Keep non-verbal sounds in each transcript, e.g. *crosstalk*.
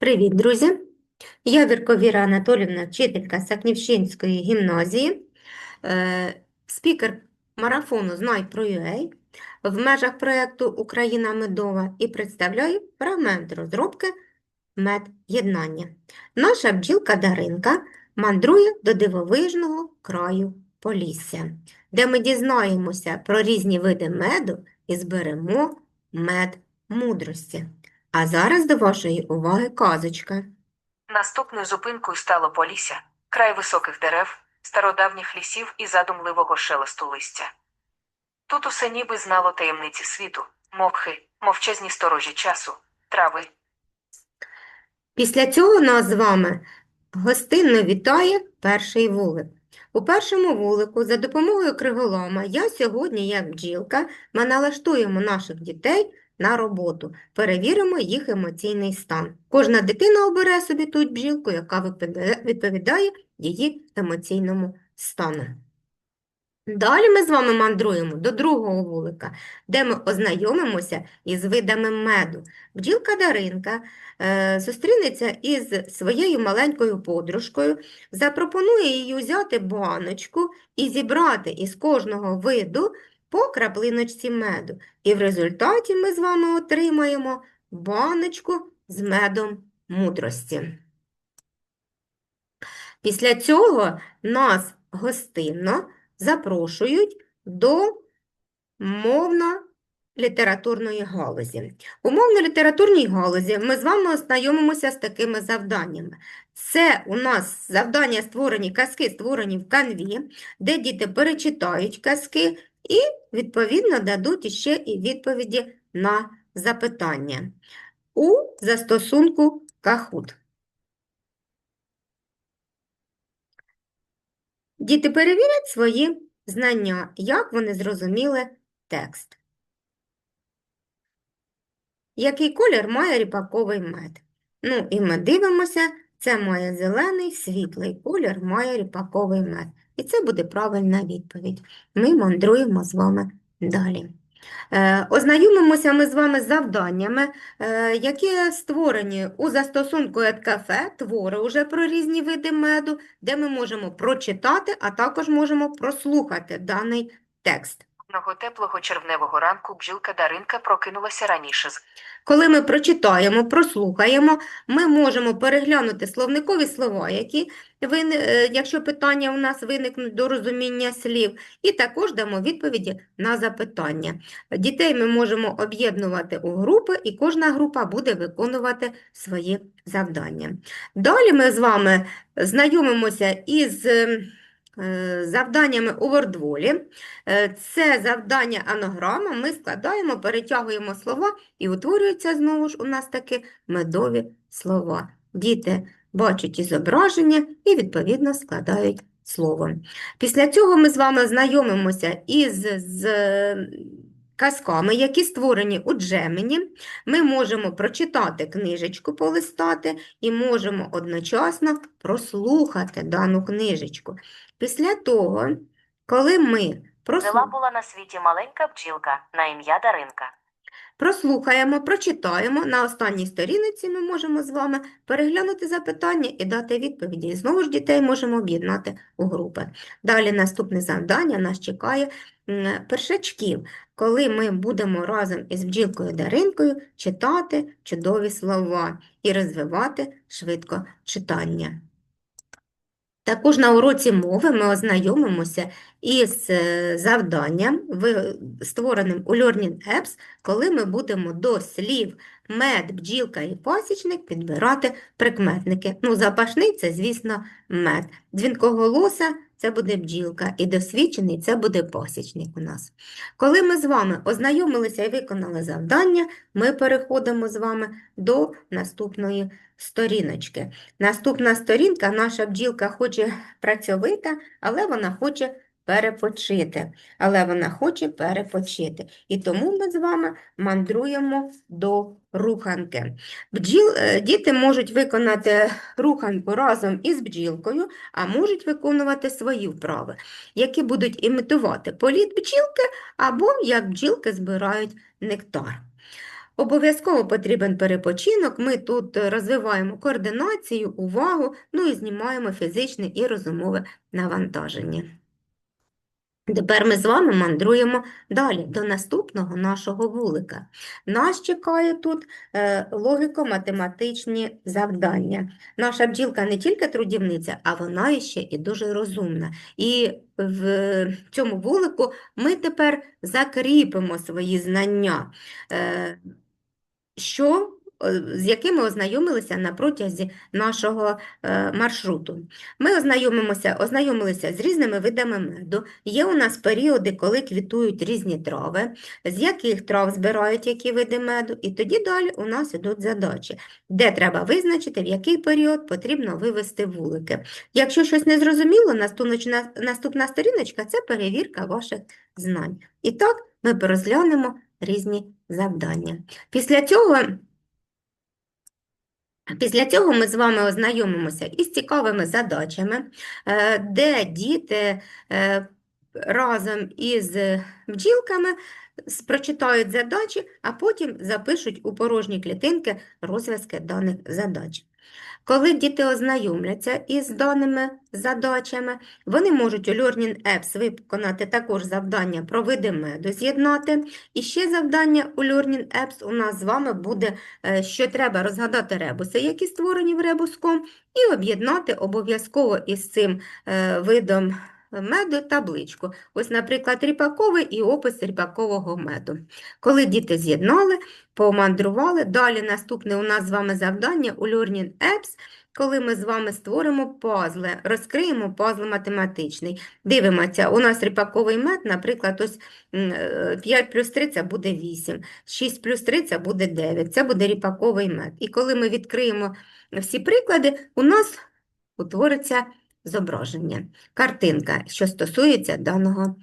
Привіт, друзі! Я Вірко Віра Анатолівна, вчителька Сакнівщинської гімназії, е, спікер марафону Знай про UA в межах проєкту Україна медова і представляю фрагмент розробки мед'єднання. Наша бджілка Даринка мандрує до дивовижного краю Полісся, де ми дізнаємося про різні види меду і зберемо мед мудрості. А зараз до вашої уваги казочка. Наступною зупинкою стало Полісся, край високих дерев, стародавніх лісів і задумливого шелесту листя. Тут усе ніби знало таємниці світу, мохи, мовчазні сторожі часу, трави. Після цього нас з вами гостинно вітає перший вулик. У першому вулику за допомогою криголама я сьогодні, як бджілка, ми налаштуємо наших дітей на роботу, перевіримо їх емоційний стан. Кожна дитина обере собі ту бджілку, яка відповідає- її емоційному стану. Далі ми з вами мандруємо до другого вулика, де ми ознайомимося із видами меду. Бджілка Даринка е, зустрінеться із своєю маленькою подружкою, запропонує їй взяти баночку і зібрати із кожного виду по краплиночці меду. І в результаті ми з вами отримаємо баночку з медом мудрості. Після цього нас гостинно запрошують до мовно-літературної галузі. У мовно-літературній галузі ми з вами ознайомимося з такими завданнями. Це у нас завдання створені, казки створені в канві, де діти перечитають казки і, відповідно, дадуть іще і відповіді на запитання у застосунку Kahoot. Діти перевірять свої знання, як вони зрозуміли текст. Який колір має ріпаковий мед? Ну, і ми дивимося, це має зелений, світлий колір має ріпаковий мед. І це буде правильна відповідь. Ми мандруємо з вами далі. Е, Ознайомимося ми з вами з завданнями, е, які створені у застосунку «Едкафе», твори уже про різні види меду, де ми можемо прочитати, а також можемо прослухати даний текст. Одного теплого червневого ранку бджілка Даринка прокинулася раніше Коли ми прочитаємо, прослухаємо, ми можемо переглянути словникові слова, які вини- е, якщо питання у нас виникнуть до розуміння слів, і також дамо відповіді на запитання. Дітей ми можемо об'єднувати у групи, і кожна група буде виконувати свої завдання. Далі ми з вами знайомимося із е, е, завданнями у Вордволі. Е, Це завдання анаграма, ми складаємо, перетягуємо слова і утворюються знову ж у нас таки медові слова. Діти бачать зображення і, відповідно, складають слово. Після цього ми з вами знайомимося із з е, казками, які створені у Джемені. Ми можемо прочитати книжечку, полистати і можемо одночасно прослухати дану книжечку. Після того, коли ми прослухаємо, Жила була на світі маленька бджілка на ім'я Даринка. Прослухаємо, прочитаємо. На останній сторінці ми можемо з вами переглянути запитання і дати відповіді. І знову ж дітей можемо об'єднати у групи. Далі наступне завдання нас чекає першачків, коли ми будемо разом із бджілкою Даринкою читати чудові слова і розвивати швидко читання. Також на уроці мови ми ознайомимося із е, завданням, створеним у Learning Apps, коли ми будемо до слів мед, бджілка і пасічник підбирати прикметники. Ну, запашний – це, звісно, мед. Дзвінкоголоса – це буде бджілка, і досвідчений – це буде пасічник у нас. Коли ми з вами ознайомилися і виконали завдання, ми переходимо з вами до наступної сторіночки. Наступна сторінка, наша бджілка хоче працьовита, але вона хоче перепочити. Але вона хоче перепочити. І тому ми з вами мандруємо до руханки. Бджіл, е, діти можуть виконати руханку разом із бджілкою, а можуть виконувати свої вправи, які будуть імітувати політ бджілки або як бджілки збирають нектар. Обов'язково потрібен перепочинок. Ми тут розвиваємо координацію, увагу, ну і знімаємо фізичне і розумове навантаження. Тепер ми з вами мандруємо далі до наступного нашого вулика. Нас чекає тут е, логіко-математичні завдання. Наша бджілка не тільки трудівниця, а вона ще і дуже розумна. І в цьому вулику ми тепер закріпимо свої знання, е, що, з якими ознайомилися на протязі нашого е, маршруту. Ми ознайомимося, ознайомилися з різними видами меду. Є у нас періоди, коли квітують різні трави, з яких трав збирають які види меду, і тоді далі у нас ідуть задачі, де треба визначити, в який період потрібно вивести вулики. Якщо щось не зрозуміло, наступна, сторіночка – це перевірка ваших знань. І так ми порозглянемо різні завдання. Після цього Після цього ми з вами ознайомимося із цікавими задачами, е, де діти е, разом із бджілками прочитають задачі, а потім запишуть у порожні клітинки розв'язки даних задач. Коли діти ознайомляться із даними задачами, вони можуть у Learning Apps виконати також завдання про види меду з'єднати. І ще завдання у Learning Apps у нас з вами буде е, що треба розгадати ребуси, які створені в ребуском, і об'єднати обов'язково із цим е, видом меду табличку. Ось, наприклад, ріпаковий і опис ріпакового меду. Коли діти з'єднали, помандрували, далі наступне у нас з вами завдання у Learning Apps, коли ми з вами створимо пазли, розкриємо пазл математичний. Дивимося, у нас ріпаковий мед, наприклад, ось е, 5 плюс 3 це буде 8, 6 плюс 3 це буде 9, це буде ріпаковий мед. І коли ми відкриємо всі приклади, у нас утвориться зображення, картинка, що стосується даного,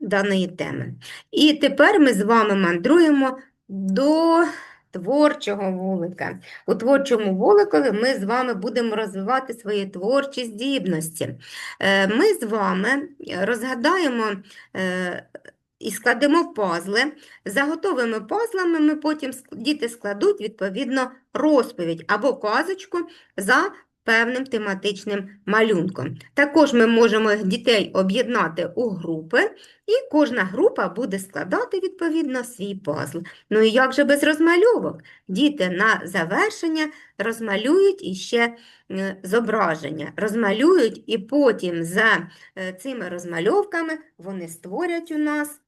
даної теми. І тепер ми з вами мандруємо до творчого вулика. У творчому вуликові ми з вами будемо розвивати свої творчі здібності. Е, Ми з вами розгадаємо е, і складемо пазли. За готовими пазлами ми потім діти складуть відповідно розповідь або казочку за певним тематичним малюнком. Також ми можемо дітей об'єднати у групи, і кожна група буде складати відповідно свій пазл. Ну і як же без розмальовок? Діти на завершення розмалюють іще е, зображення, розмалюють, і потім за е, цими розмальовками вони створять у нас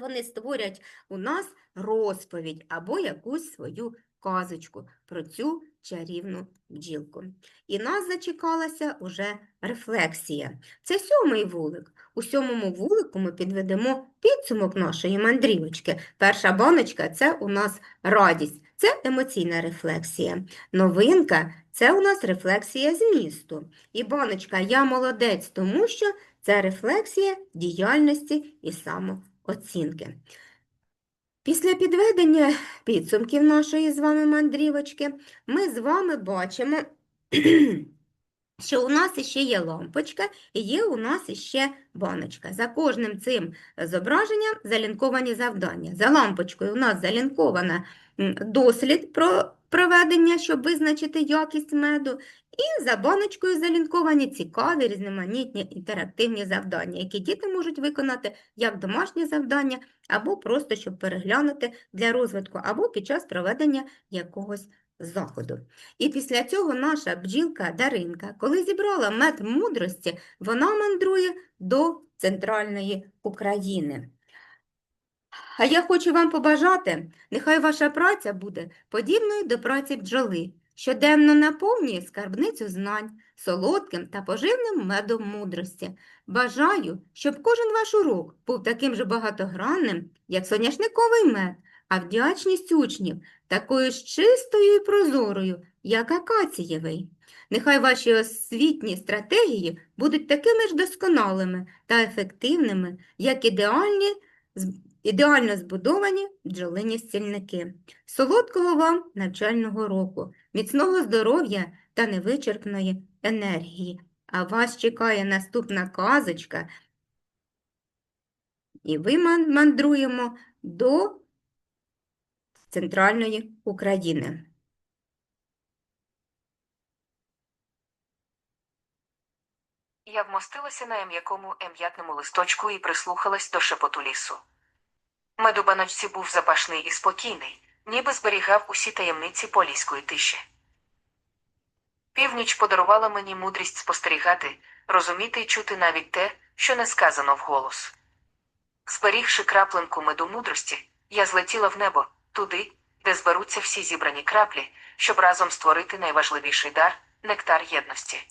вони створять у нас розповідь або якусь свою казочку про цю чарівну бджілку. І нас зачекалася уже рефлексія. Це сьомий вулик. У сьомому вулику ми підведемо підсумок нашої мандрівочки. Перша баночка – це у нас радість, це емоційна рефлексія. Новинка – це у нас рефлексія змісту. І баночка «Я молодець», тому що це рефлексія діяльності і самооцінки. Після підведення підсумків нашої з вами мандрівочки, ми з вами бачимо, *clears throat* що у нас іще є лампочка і є у нас іще баночка. За кожним цим зображенням залінковані завдання. За лампочкою у нас залінкована дослід про проведення, щоб визначити якість меду, і за баночкою залінковані цікаві, різноманітні інтерактивні завдання, які діти можуть виконати як домашні завдання, або просто щоб переглянути для розвитку, або під час проведення якогось заходу. І після цього наша бджілка Даринка, коли зібрала мед мудрості, вона мандрує до центральної України. А я хочу вам побажати, нехай ваша праця буде подібною до праці бджоли, щоденно наповнює скарбницю знань солодким та поживним медом мудрості. Бажаю, щоб кожен ваш урок був таким же багатогранним, як соняшниковий мед, а вдячність учнів такою ж чистою і прозорою, як акацієвий. Нехай ваші освітні стратегії будуть такими ж досконалими та ефективними, як ідеальні, ідеально збудовані бджолині стільники. Солодкого вам навчального року, міцного здоров'я та невичерпної енергії. А вас чекає наступна казочка, і ви мандруємо до центральної України. Я вмостилася на м'якому ем'ятному листочку і прислухалась до шепоту лісу. Мед у баночці був запашний і спокійний, ніби зберігав усі таємниці поліської тиші. Північ подарувала мені мудрість спостерігати, розуміти і чути навіть те, що не сказано вголос. Зберігши краплинку меду мудрості, я злетіла в небо, туди, де зберуться всі зібрані краплі, щоб разом створити найважливіший дар нектар єдності.